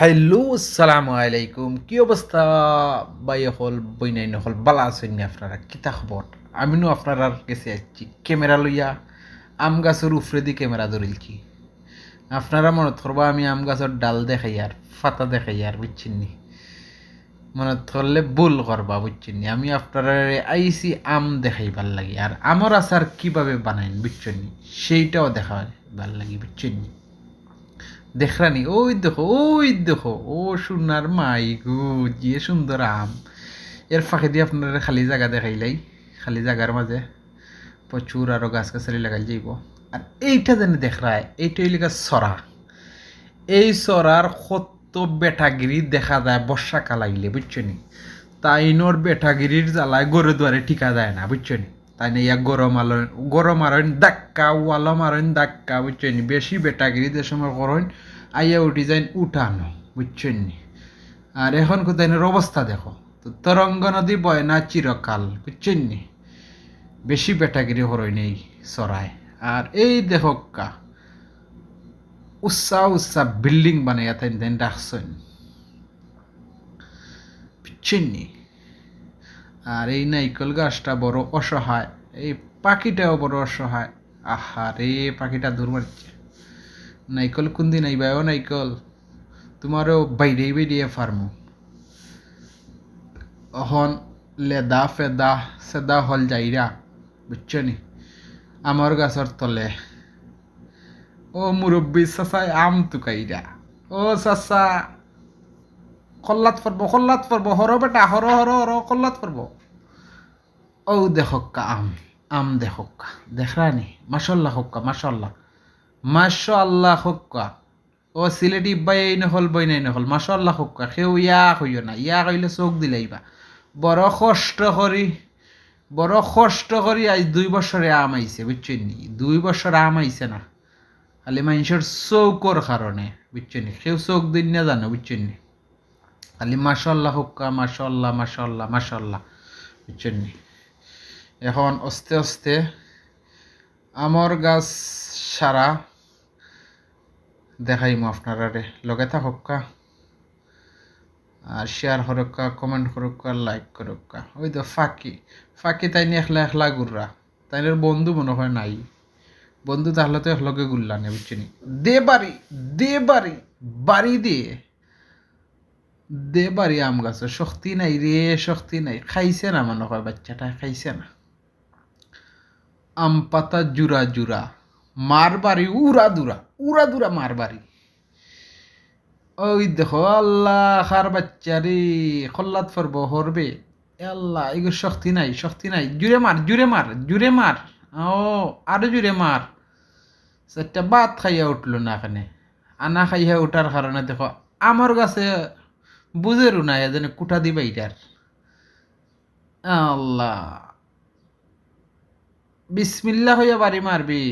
Hello, আসসালামু আলাইকুম। কি অবস্থা? বাই হল বইনাইন হল বালা আছেন আপনারা? কিতা খবর? আমিনো আপনার কাছে আসছি। ক্যামেরা লইয়া আম গাছের উফরে দি ক্যামেরা ধরিলছি। আপনারা মনে করবা আমি আম গাছের ডাল দেখাই আর ফাতা দেখাই আর, বুঝছেন মনে ধরলে ভুল করবা, বুঝছেন আমি আপনারা আইসি আম দেখাইবার লাগি। আর আমর আচার কীভাবে বানাইন, বুঝছেন সেইটাও দেখা ভালো লাগি, বুঝছেন দেখরানি, ওই দেখো ওই দেখো, ও সোনার মাই গো যে সুন্দর আম। এর ফাঁকে দিয়ে আপনারা খালি জায়গা দেখাইলাই, খালি জায়গার মাঝে প্রচুর আরও গাছ গাছালি লাগাই যাইব। আর এইটা যেন দেখরায়, এইটা হইলে সরা। এই সরার কত বেটাগিরি দেখা যায় বর্ষাকাল আইলে বুঝছ নি তাইনোর বেটাগিরির জ্বালায় গরু দুয়ারে ঠিকা যায় না বুঝছ নি তাই না, ইয়া গরম আলো, গরম আরইন দাক্কা ওয়ালম আরইন দাক্কা বুঝছ নি? বেশি বেটাগিরি যে সময় করইন আইয়া উঠি যাইন উঠানো বুঝছ নি? আর এখন কোথায় অবস্থা দেখো, তো তরঙ্গ নদী বয় না চিরকাল, বুঝছেন বেশি বেটাগিরি হরই নেই চড়ায়। আর এই দেখো কা উচ্চা উচ্চা বিল্ডিং বানাইয়া তাই দেন রাখছেন, বুঝছেন আর এই নাইকল গাছটা বড় অসহায়, এই পাখিটাও বড় অসহায়। আহা রে, পাখিটা দূর মারছে। নাইকল কোন দিন আইবাও নাইকল? তোমারও বাইরে বাইরে ফার্মু। অহন লেদা ফেদা সেদা হল যাইরা, বুঝছ নি? আমার গাছর তলে। ও মুরব্বী চাচাই আম তুকাইরা। ও চাচা কল্লাত পড়ব কল্লাত পড়ব হর বেটা হর হর হর কল্লাত পড়ব। ও দেখক্কা আম আম দেখক্কা দেখরানি মাসাল্লাহ হক্কা মাসাল্লাহ মাসাল্লাহ হক্কা। ও সিলেটি বাই নহল, বই নাই নহল। মাসাল্লাহ হক্কা। সেও ইয়া হইও না, ইয়া কইলে চোখ দিলাইবা বড় কষ্ট করি বড় কষ্ট করি আজ দুই বছরে আম আইছে, বুঝছেন নি? দুই বছর আম আইছে না। খালি মানুষের চৌকর কারণে বুঝছেন নি? কেউ চোখ দিন না জানো বুঝছেন নি? খালি মাসাল্লাহ হুক্কা মাসাল্লাহ মাসাল্লাহ মাসাল্লাহ বুঝছেন এখন আস্তে আস্তে আমর গাছ সারা দেখাইমু আপনারা রে লগে থাকা আর শেয়ার করক্কা কমেন্ট করক্কা লাইক করক্কা ওই তো ফাঁকি। ফাঁকি তাই নিয়ে একলা একলা গুররা। তাইনের বন্ধু মনে হয় নাই। বন্ধু তাহলে তো একলগে গুল্লা নে, বুঝছেনি দে বাড়ি দে বাড়ি বাড়ি দিয়ে দে বাড়ি আম গাছ, শক্তি নাই রে, শক্তি নাই। খাইছে না মনে হয় বাচ্চাটা, খাইছে না। আম পাতা জুরা জুরা মার বাড়ি উড়া দুরা উড়া দুরা মার বাড়ি ওই দেখো, আল্লাহ খার বাচ্চা রে, খল্লাত ফরব, হরবে। আল্লাহ এগুলো শক্তি নাই শক্তি নাই। জুড়ে মার জুড়ে মার জুড়ে মার। ও, আরও জুড়ে মার। সেটা বাদ খাইয়া উঠল না এখানে। আনা খাইয়া উঠার কারণে দেখো আমার কাছে বুঝেরও না এজন্য কুটা দিবা এটার আল্লাহ। বিসমিল্লা হইয়া বাড়ি মারবি।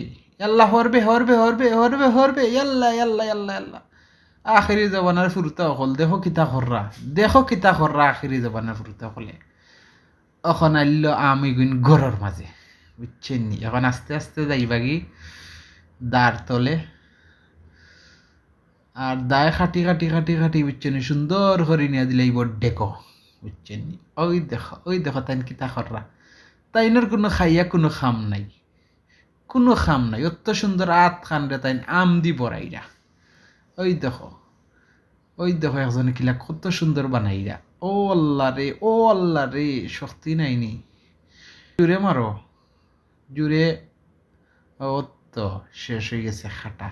আল্লাহ হরবে হরবে হরবে হরবে হরবে। আল্লাহ আল্লাহ আল্লাহ আল্লাহ আখিরি জবানার ফুরুতা অকল, দেখো কিতা খররা। দেখো কিতা খররা আখিরি জবানার ফুরুতা অকলে। এখন আইল আমি গুণ ঘরের মাঝে বুঝছেন নি এখন আস্তে আস্তে যাইবাগি দাঁড় তলে। আর দায় খাটি খাটি খাটি খাটি বুঝছেন নি সুন্দর করে নিয়ে দিলে এইবার ডেকো বুঝছেন নি ওই দেখো ওই দেখো তাই কিতা খররা। তাইনের কোনো খাইয়া কোনো খাম নাই। কোনো খাম নাই অত সুন্দর আত খান রে তাই আম দি বড়াইরা। ওই দেখো ওই দেখো একজনে কিলা কত সুন্দর বানাইরা। ও আল্লাহ রে, ও আল্লাহ রে, শক্তি নাইনি জুড়ে মারো। জুড়ে, ও তো, শেষ হয়ে গেছে খাটা।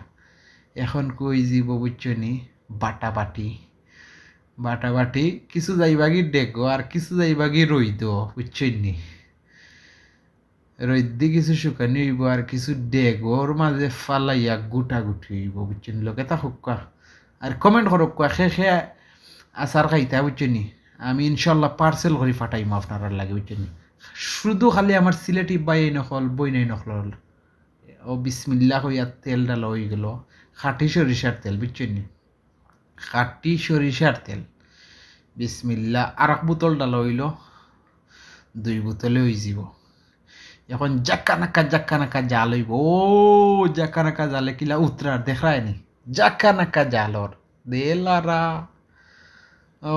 এখন কই জীব বুঝছনি বাটা বাটি বাটা বাটি কিছু যাইবাগি ডেগো আর কিছু যাইবাগি রইদ বুঝছনি রইদি কিছু শুকানি হইব আর কিছু ডেগোর মাঝে ফালাইয়া গুটা গুটি হইব বুঝছেন লোকে তা হুক্কা আর কমেন্ট করক খে খে আচার খাইতা বুঝছেনি আমি ইনশাল্লাহ পার্সেল করে ফাটাইম আপনার লাগে বুঝছেনি শুধু খালি আমার সিলেটি বাই নকল বই নাই নকল ও বিসমিল্লা হইয়া তেল ডাল হয়ে গেল। খাটি সরিষার তেল, বুঝছেনি খাটি সরিষার তেল। বিসমিল্লা আর এক বোতল ডাল হইল দুই বোতলে হয়ে যাব। এখন জাক্কা নাকা জাক্কা নাকা জাল হইব। ও জাক্কা নাকা জালে কিলা উতরার দেখায় নি? জাক্কা নাকা জালর। দে লারা। ও,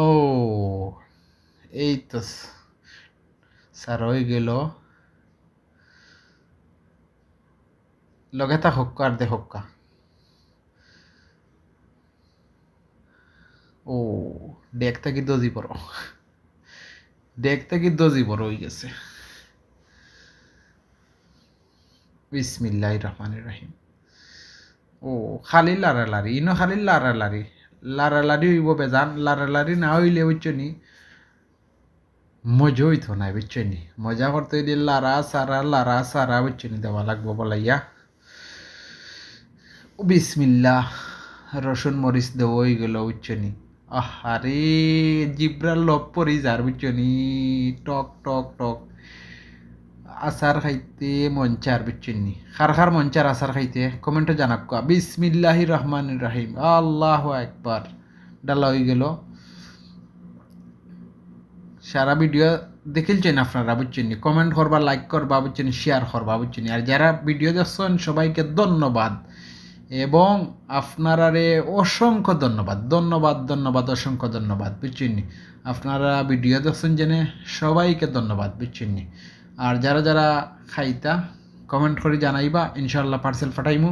এই তো স্যার, হয়ে গেল। লগে তা হক্কা আর দে হক্কা। ও, দেখতে কি দজি পড়ো দেখতে কি দজি বড় হয়ে গেছে। বিসমিল্লাহ রহমান রাহিম। ও খালি লারালারি। ইনো খালি লারালারি। লারালারি হইব বেজান, লারালারি না হইলে বুঝছনি মজা হইতো না, বুঝছনি মজা করতে হইলে লারা সারা লারা সারা, বুঝছনি দেওয়া লাগবো বলাইয়া। বিসমিল্লাহ, রসুন, মরিচ হয়ে গেল বুঝছনি আহারে জিব্রার লব পরি যার বুঝছনি টক টক টক। আচার খাইতে মঞ্চার বুঝছনি খার খার মঞ্চার আচার খাইতে কমেন্টে জানাক কোয়া বিসমিল্লাহি রহমান রাহিম। আল্লাহ একবার ডালা হয়ে গেল। সারা ভিডিও দেখিলছেন আপনারা বুঝছেন কমেন্ট করবা লাইক করবা বুঝছেন শেয়ার করবা বুঝছেন আর যারা ভিডিও দেখছেন, সবাইকে ধন্যবাদ। এবং আপনারারে অসংখ্য ধন্যবাদ ধন্যবাদ ধন্যবাদ, অসংখ্য ধন্যবাদ, বুঝছেন আপনারা ভিডিও দেখছেন জেনে সবাইকে ধন্যবাদ, বুঝছেন আর যারা যারা খাইতা কমেন্ট করে জানাইবা ইনশাল্লাহ পার্সেল পাঠাইমু।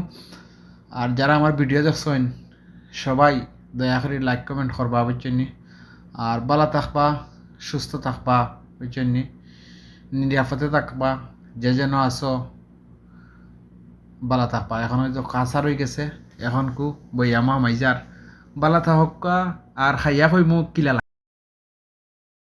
আর যারা আমার ভিডিও দেখছেন, সবাই দয়া করে লাইক কমেন্ট করবা, বুঝছেন আর বালা থাকবা, সুস্থ থাকবা, বুঝছেন নিরাপদে থাকবা, যে যেন আসো বালা থাকবা এখন হয়তো কাঁচা রয়ে গেছে, এখন কু বইয়ামা মাইজার বালা থাকা আর খাইয়া কইমু কিলা